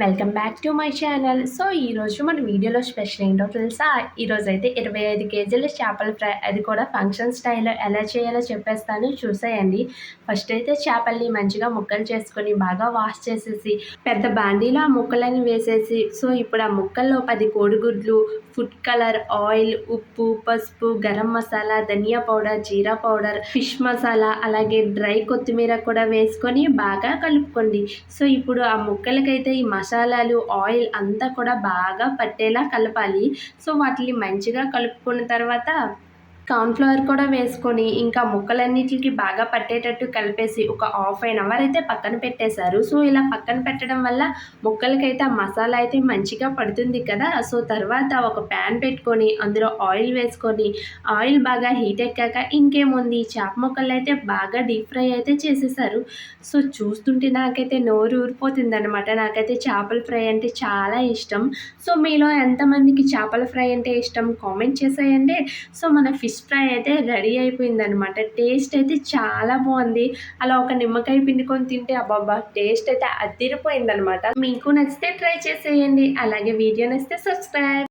Welcome back to my channel so ఈరోజు మన వీడియోలో స్పెషల్ ఏంటో తెలుసా? ఈరోజు అయితే ఇరవై ఐదు కేజీల చేపల ఫ్రై అది కూడా ఫంక్షన్ స్టైల్లో ఎలా చేయాలో చెప్పేస్తాను. చూసేయండి. ఫస్ట్ అయితే చేపల్ని మంచిగా ముక్కలు చేసుకొని బాగా వాష్ చేసేసి పెద్ద బాండీలో ఆ ముక్కలని వేసేసి సో ఇప్పుడు ఆ ముక్కల్లో పది కోడిగుడ్లు ఫుడ్ కలర్ ఆయిల్ ఉప్పు పసుపు గరం మసాలా ధనియా పౌడర్ జీరా పౌడర్ ఫిష్ మసాలా అలాగే డ్రై కొత్తిమీర కూడా వేసుకొని బాగా కలుపుకోండి. సో ఇప్పుడు ఆ ముక్కలకైతే ఈ మసాలాలు ఆయిల్ అంతా కూడా బాగా పట్టేలా కలపాలి. సో వాటిని మంచిగా కలుపుకున్న తర్వాత కార్న్ఫ్లవర్ కూడా వేసుకొని ఇంకా ముక్కలన్నిటికి బాగా పట్టేటట్టు కలిపేసి ఒక హాఫ్ అన్ అవర్ అయితే పక్కన పెట్టేశారు. సో ఇలా పక్కన పెట్టడం వల్ల ముక్కలకైతే ఆ మసాలా అయితే మంచిగా పడుతుంది కదా. సో తర్వాత ఒక ప్యాన్ పెట్టుకొని అందులో ఆయిల్ వేసుకొని ఆయిల్ బాగా హీట్ ఎక్కాక ఇంకేముంది? చేప ముక్కలు అయితే బాగా డీప్ ఫ్రై అయితే చేసేసారు సో చూస్తుంటే నాకైతే నోరు ఊరిపోతుంది అనమాట నాకైతే చేపల ఫ్రై అంటే చాలా ఇష్టం. సో మీలో ఎంతమందికి చేపల ఫ్రై అంటే ఇష్టం? కామెంట్ చేసేయండి. సో మన ఫిష్ ఫిష్ ఫ్రై అయితే రెడీ అయిపోయింది అనమాట టేస్ట్ అయితే చాలా బాగుంది. అలా ఒక నిమ్మకాయ పిండుకొని తింటే అబ్బాబ్బా టేస్ట్ అయితే అదిరిపోయిందనమాట మీకు నచ్చితే ట్రై చేసేయండి. అలాగే వీడియో నచ్చితే సబ్స్క్రైబ్